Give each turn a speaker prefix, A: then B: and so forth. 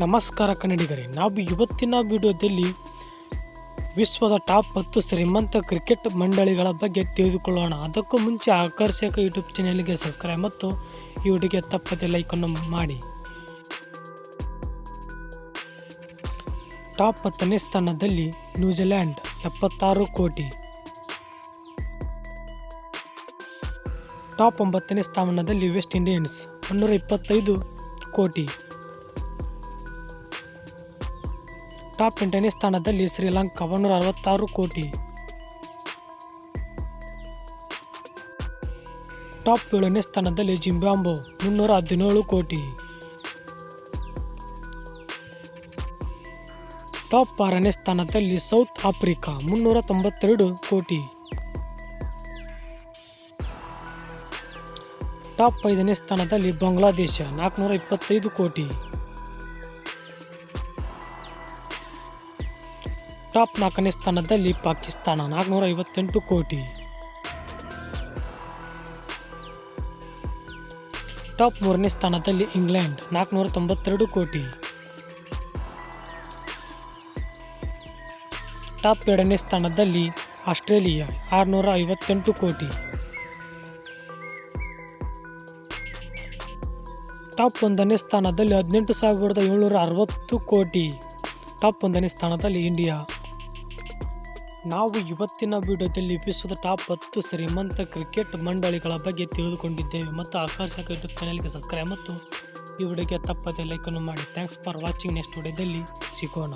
A: ನಮಸ್ಕಾರ ಕನ್ನಡಿಗರೇ, ನಾವು ಇವತ್ತಿನ ವಿಡಿಯೋದಲ್ಲಿ ವಿಶ್ವದ ಟಾಪ್ ಹತ್ತು ಶ್ರೀಮಂತ ಕ್ರಿಕೆಟ್ ಮಂಡಳಿಗಳ ಬಗ್ಗೆ ತಿಳಿದುಕೊಳ್ಳೋಣ. ಅದಕ್ಕೂ ಮುಂಚೆ ಆಕರ್ಷಕ ಯೂಟ್ಯೂಬ್ ಚಾನೆಲ್ಗೆ ಸಬ್ಸ್ಕ್ರೈಬ್ ಮತ್ತು ಈ ವಿಡಿಯೋಗೆ ತಪ್ಪದೆ ಲೈಕನ್ನು ಮಾಡಿ. ಟಾಪ್ ಹತ್ತನೇ ಸ್ಥಾನದಲ್ಲಿ ನ್ಯೂಜಿಲ್ಯಾಂಡ್, ಎಪ್ಪತ್ತಾರು ಕೋಟಿ. ಟಾಪ್ ಒಂಬತ್ತನೇ ಸ್ಥಾನದಲ್ಲಿ ವೆಸ್ಟ್ ಇಂಡೀಸ್, ಮುನ್ನೂರ ಇಪ್ಪತ್ತೈದು ಕೋಟಿ. ಟಾಪ್ ಎಂಟನೇ ಸ್ಥಾನದಲ್ಲಿ ಶ್ರೀಲಂಕಾ ಒಂದೂರ ಅರವತ್ತಾರು ಕೋಟಿ. ಟಾಪ್ ಏಳನೇ ಸ್ಥಾನದಲ್ಲಿ ಜಿಂಬಾಂಬೋ ಮುನ್ನೂರ ಹದಿನೇಳು ಕೋಟಿ. ಟಾಪ್ ಆರನೇ ಸ್ಥಾನದಲ್ಲಿ ಸೌತ್ ಆಫ್ರಿಕಾ ಮುನ್ನೂರ ತೊಂಬತ್ತೆರಡು ಕೋಟಿ. ಟಾಪ್ ಐದನೇ ಸ್ಥಾನದಲ್ಲಿ ಬಾಂಗ್ಲಾದೇಶ ನಾಲ್ಕುನೂರ ಇಪ್ಪತ್ತೈದು ಕೋಟಿ. ಟಾಪ್ ನಾಲ್ಕನೇ ಸ್ಥಾನದಲ್ಲಿ ಪಾಕಿಸ್ತಾನ ನಾಲ್ಕುನೂರ ಐವತ್ತೆಂಟು ಕೋಟಿ. ಟಾಪ್ ಮೂರನೇ ಸ್ಥಾನದಲ್ಲಿ ಇಂಗ್ಲೆಂಡ್ ನಾಲ್ಕುನೂರ ತೊಂಬತ್ತೆರಡು ಕೋಟಿ. ಟಾಪ್ ಎರಡನೇ ಸ್ಥಾನದಲ್ಲಿ ಆಸ್ಟ್ರೇಲಿಯಾ ಆರುನೂರ ಐವತ್ತೆಂಟು ಕೋಟಿ. ಟಾಪ್ ಒಂದನೇ ಸ್ಥಾನದಲ್ಲಿ ಹದಿನೆಂಟು ಸಾವಿರದ ಏಳ್ನೂರ ಅರವತ್ತು ಕೋಟಿ. ಟಾಪ್ ಒಂದನೇ ಸ್ಥಾನದಲ್ಲಿ ಇಂಡಿಯಾ ನಾವು ಇವತ್ತಿನ ವಿಡಿಯೋದಲ್ಲಿ ವಿಶ್ವದ ಟಾಪ್ ಹತ್ತು ಶ್ರೀಮಂತ ಕ್ರಿಕೆಟ್ ಮಂಡಳಿಗಳ ಬಗ್ಗೆ ತಿಳಿದುಕೊಂಡಿದ್ದೇವೆ ಮತ್ತು ಆಕರ್ಷಕ ಯೂಟ್ಯೂಬ್ ಚಾನಲ್ಗೆ ಸಬ್ಸ್ಕ್ರೈಬ್ ಮತ್ತು ಈ ವಿಡಿಯೋಗೆ ತಪ್ಪದೆ ಲೈಕನ್ನು ಮಾಡಿ. ಥ್ಯಾಂಕ್ಸ್ ಫಾರ್ ವಾಚಿಂಗ್ ನೆಕ್ಸ್ಟ್ ವಿಡಿಯೋದಲ್ಲಿ ಸಿಗೋಣ.